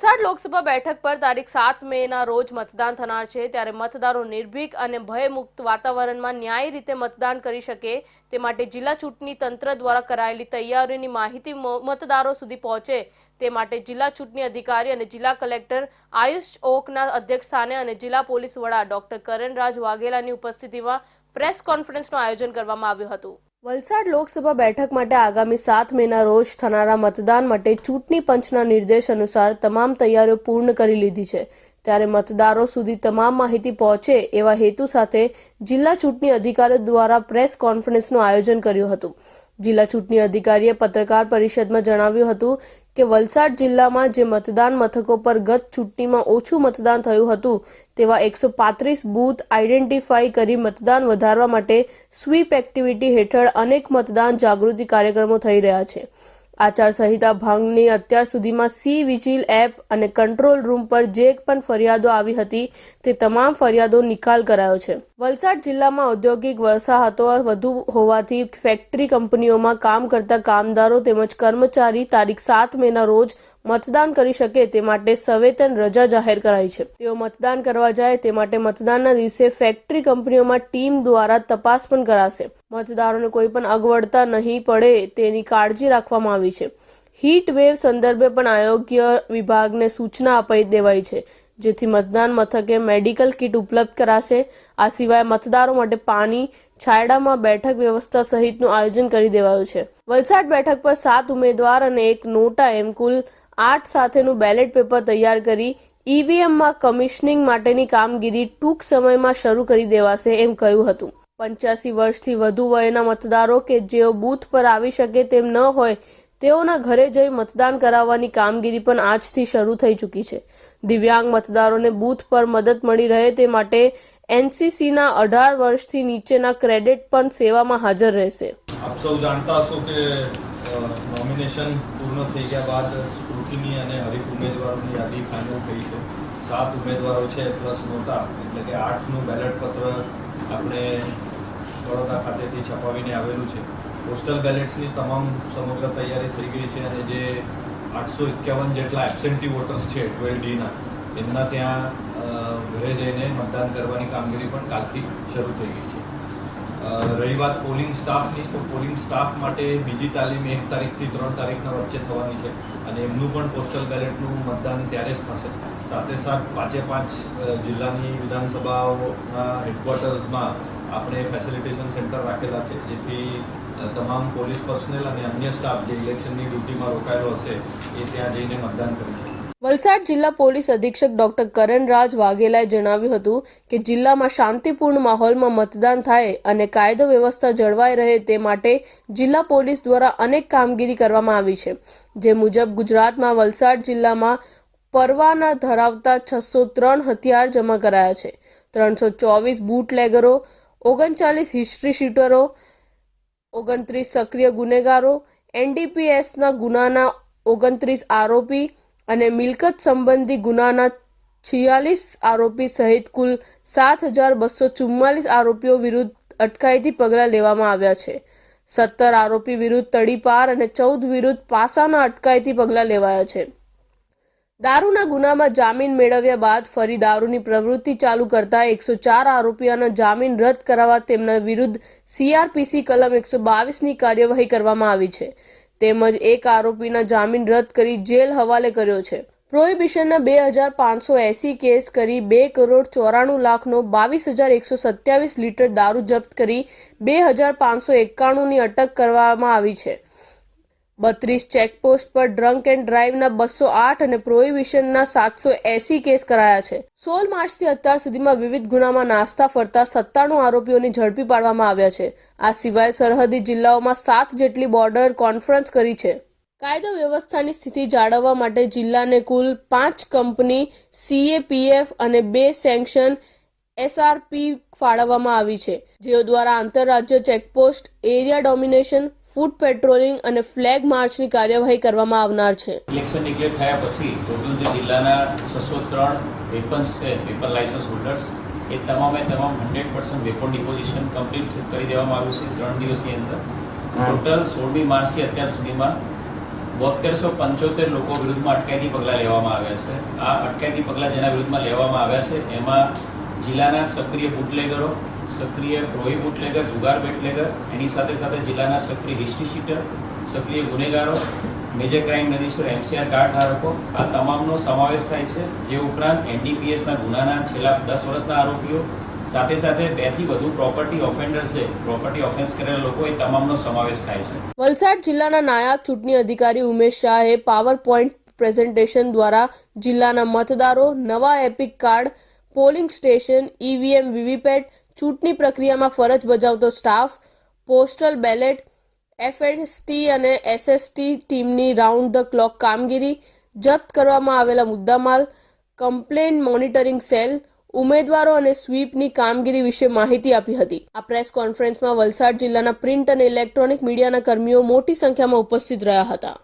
વલસાડ લોકસભા બેઠક પર તારીખ સાત મેના રોજ મતદાન થનાર છે. ત્યારે મતદારો નિર્ભીક અને ભયમુક્ત વાતાવરણમાં ન્યાયી રીતે મતદાન કરી શકે તે માટે જિલ્લા ચૂંટણી તંત્ર દ્વારા કરાયેલી તૈયારીઓની માહિતી મતદારો સુધી પહોંચે તે માટે જિલ્લા ચૂંટણી અધિકારી અને જિલ્લા કલેક્ટર આયુષ ઓકના અધ્યક્ષસ્થાને અને જિલ્લા પોલીસ વડા ડોક્ટર કરણરાજ વાઘેલાની ઉપસ્થિતિમાં પ્રેસ કોન્ફરન્સનું આયોજન કરવામાં આવ્યું હતું. વલસાડ લોકસભા બેઠક માટે આગામી સાત મેના રોજ થનારા મતદાન માટે ચૂંટણી પંચના નિર્દેશ અનુસાર તમામ તૈયારીઓ પૂર્ણ કરી લીધી છે. ત્યારે મતદારો સુધી તમામ માહિતી પહોંચે એવા હેતુ સાથે જિલ્લા ચૂંટણી અધિકારીઓ દ્વારા પ્રેસ કોન્ફરન્સનું આયોજન કર્યું હતું. જિલ્લા ચૂંટણી અધિકારીએ પત્રકાર પરિષદમાં જણાવ્યું હતું કે વલસાડ જિલ્લામાં જે મતદાન મથકો પર ગત ચૂંટણીમાં ઓછું મતદાન થયું હતું, તેવા એકસો પાંત્રીસ બૂથ આઈડેન્ટિફાઈ કરી મતદાન વધારવા માટે સ્વીપ એક્ટિવિટી હેઠળ અનેક મતદાન જાગૃતિ કાર્યક્રમો થઈ રહ્યા છે. આચારસંહિતા ભંગની અત્યાર સુધીમાં સી વિજિલ એપ અને કંટ્રોલ રૂમ પર જે પણ ફરિયાદો આવી હતી તે તમામ ફરિયાદો નિકાલ કરાયો છે. વલસાડ જિલ્લામાં ઔદ્યોગિક વસાહતો વધુ હોવાથી ફેક્ટરી કંપનીઓમાં કામ કરતા કામદારો તેમજ કર્મચારી તારીખ સાત મેના રોજ મતદાન કરી શકે તે માટે સવેતન રજા જાહેર કરાઈ છે. તેઓ મતદાન કરવા જાય તે માટે મતદાનના દિવસે ફેક્ટરી કંપનીઓમાં ટીમ દ્વારા તપાસ પણ કરાશે. મતદારોને કોઈ પણ અગવડતા નહીં પડે તેની કાળજી રાખવામાં આવી છે. હીટ વેવ સંદર્ભે પણ આરોગ્ય વિભાગને સૂચના અપાઈ દેવાઈ છે, જેથી મતદાન મથકે મેડિકલ કિટ ઉપલબ્ધ કરાશે. આ સિવાય મતદારો માટે પાણી, છાયડામાં બેઠક વ્યવસ્થા સહિતનું આયોજન કરી દેવાયું છે. વલસાડ બેઠક પર સાત ઉમેદવાર અને એક નોટા એમ કુલ આઠ સાથેનું બેલેટ પેપર તૈયાર કરી ઈવીએમમાં કમિશનિંગ માટેની કામગીરી ટૂંક સમયમાં શરૂ કરી દેવાશે એમ કહ્યું હતું. પંચ્યાસી વર્ષથી વધુ વયના મતદારો કે જેઓ બૂથ પર આવી શકે તેમ ન હોય તેઓના ઘરે જઈ મતદાન કરાવવાની કામગીરી પણ આજથી શરૂ થઈ ચૂકી છે. દિવ્યાંગ મતદારોને બૂથ પર મદદ મળી રહે તે માટે એનસીસીના અઢાર વર્ષથી નીચેના ક્રેડિટ પણ સેવામાં હાજર રહેશે. આપ સૌ જાણતા હશો કે નોમિનેશન પૂર્ણ થઈ ગયા બાદ સ્ક્રુટિની અને હરીફ ઉમેદવારોની યાદી ફાઇનલ થઈ છે. સાત ઉમેદવારો છે પ્લસ નોટા એટલે કે આઠનું બેલેટ પત્ર આપણે વડોદરા ખાતેથી છપાવીને આવેલું છે. પોસ્ટલ બેલેટ્સની તમામ સમગ્ર તૈયારી થઈ ગઈ છે અને જે આઠસો એકાવન જેટલા એબસેન્ટી વોટર્સ છે ટ્વેલ્વ ડીના એમના ત્યાં ઘરે જઈને મતદાન કરવાની કામગીરી પણ કાલથી શરૂ થઈ ગઈ છે. રહી વાત પોલિંગ સ્ટાફની તો પોલિંગ સ્ટાફ માટે બીજી તાલીમ એક તારીખથી ત્રણ તારીખના વચ્ચે થવાની છે અને એમનું પણ પોસ્ટલ બેલેટનું મતદાન ત્યારે જ થશે. સાથે સાથ પાંચે પાંચ જિલ્લાની વિધાનસભાઓના હેડક્વાર્ટર્સમાં આપણે ફેસિલિટેશન સેન્ટર રાખેલા છે, જેથી તમામ પોલીસ પર્સનલ અને અન્ય સ્ટાફ જે ઇલેક્શનની ડ્યુટીમાં રોકાયેલો હશે, એ ત્યાં જઈને મતદાન કરી શકે વલસાડ જિલ્લા પોલીસ અધિક્ષક ડોક્ટર કરણરાજ વાઘેલાએ જણાવ્યું હતું કે જિલ્લામાં શાંતિપૂર્ણ માહોલમાં મતદાન થાય અને કાયદો વ્યવસ્થા જળવાઈ રહે તે માટે જિલ્લા પોલીસ દ્વારા અનેક કામગીરી કરવામાં આવી છે. જે મુજબ ગુજરાતમાં વલસાડ જિલ્લામાં પરવાના ધરાવતા છસો ત્રણ હથિયાર જમા કરાયા છે. ત્રણસો ચોવીસ બૂટલેગરો, ઓગણચાલીસ હિસ્ટ્રી શીટરો ઓગણત્રીસ સક્રિય ગુનેગારો, એનડીપીએસના ગુનાના ઓગણત્રીસ આરોપી અને મિલકત સંબંધી ગુનાના છિયાલીસ આરોપી સહિત કુલ સાત હજાર બસો ચુમ્માલીસ આરોપીઓ વિરુદ્ધ અટકાયતી પગલાં લેવામાં આવ્યા છે. સત્તર આરોપી વિરુદ્ધ તડીપાર અને ચૌદ વિરુદ્ધ પાસાના અટકાયતી પગલાં લેવાયા છે. દારૂના ગુનામાં જામીન મેળવ્યા બાદ ફરી દારૂની પ્રવૃત્તિ ચાલુ કરતા એકસો ચાર આરોપીઓના જામીન રદ કરાવવા તેમના વિરુદ્ધ સીઆરપીસી કલમ એકસો બાવીસની કાર્યવાહી કરવામાં આવી છે. તેમજ એક આરોપીના જામીન રદ કરી જેલ હવાલે કર્યો છે. પ્રોહિબિશનના બે હજાર પાંચસો એસી કેસ કરી બે કરોડ ચોરાણું લાખનો બાવીસ હજાર એકસો સત્યાવીસ લીટર દારૂ જપ્ત કરી બે હજાર પાંચસો એકાણુંની અટક કરવામાં આવી છે. બત્રીસ ચેકપોસ્ટ પર ડ્રંક એન્ડ ડ્રાઈવના બસો આઠ અને પ્રોહિબિશનના સાતસો એસી કેસ કરાયા છે. સોળ માર્ચથી અત્યાર સુધીમાં વિવિધ ગુનામાં નાસ્તા ફરતા સત્તાણું આરોપીઓને ઝડપી પાડવામાં આવ્યા છે. આ સિવાય સરહદી જિલ્લાઓમાં સાત જેટલી બોર્ડર કોન્ફરન્સ કરી છે. કાયદો વ્યવસ્થાની સ્થિતિ જાળવવા માટે જિલ્લાને કુલ પાંચ કંપની, સીએપીએફ અને બે સેન્કશન એસઆરપી ફાળવવામાં આવી છે, જેઓ દ્વારા આંતરરાજ્ય checkpost, area domination, foot patrolling અને ફ્લેગ માર્ચની કાર્યવાહી કરવામાં આવનાર છે. ઇલેક્શન ડિક્લેર થયા પછી ટોટલ જે જિલ્લાના છસો ત્રણ વેપન્સ છે વેપન લાયસન્સ હોલ્ડર્સ, એ તમામે તમામ hundred percent weapon deposition complete કરી દેવામાં આવ્યું છે ત્રણ દિવસની અંદર. ટોટલ સોળમી માર્ચથી અત્યાર સુધીમાં બોતેરસો પંચોતેર લોકો વિરુદ્ધમાં અટકાયતી પગલાં લેવામાં આવ્યા છે. આ અટકાયતી પગલાં જેના વિરુદ્ધમાં લેવામાં આવ્યા છે, એમાં જિલ્લાના સક્રિય બુટલેગરો, સક્રિય પ્રોહી બુટલેગર, જુગાર બેટલેગર, એની સાથે સાથે જિલ્લાના સક્રિય હિસ્ટ્રી શીટર, સક્રિય ગુનેગારો, major crime register, MCR card ધારકો, આ તમામનો સમાવેશ થાય છે, જે ઉપરાંત એનડીપીએસના ગુનાના છેલ્લા દસ વર્ષના આરોપીઓ, સાથે સાથે બેથી વધુ પ્રોપર્ટી ઓફેન્ડર્સ છે પ્રોપર્ટી ઓફેન્સ કરેલા લોકો, એ તમામનો સમાવેશ થાય છે. વલસાડ જિલ્લાના નાયબ ચૂંટણી અધિકારી ઉમેશ શાહે પાવર પોઈન્ટ પ્રેઝન્ટેશન દ્વારા જિલ્લાના મતદારો નવા EPIC card polling station EVM VVPAT, ચૂંટણી પ્રક્રિયામાં ફરજ બજાવતો સ્ટાફ, પોસ્ટલ બેલેટ એફએસટી અને એસએસટી ટીમની રાઉન્ડ ધ ક્લોક કામગીરી, જપ્ત કરવામાં આવેલા મુદ્દામાલ, કમ્પ્લેન મોનિટરિંગ સેલ, ઉમેદવારો અને સ્વીપની કામગીરી વિશે માહિતી આપી હતી. આ પ્રેસ કોન્ફરન્સમાં વલસાડ જિલ્લાના પ્રિન્ટ અને ઇલેક્ટ્રોનિક મીડિયાના કર્મીઓ મોટી સંખ્યામાં ઉપસ્થિત રહ્યા હતા.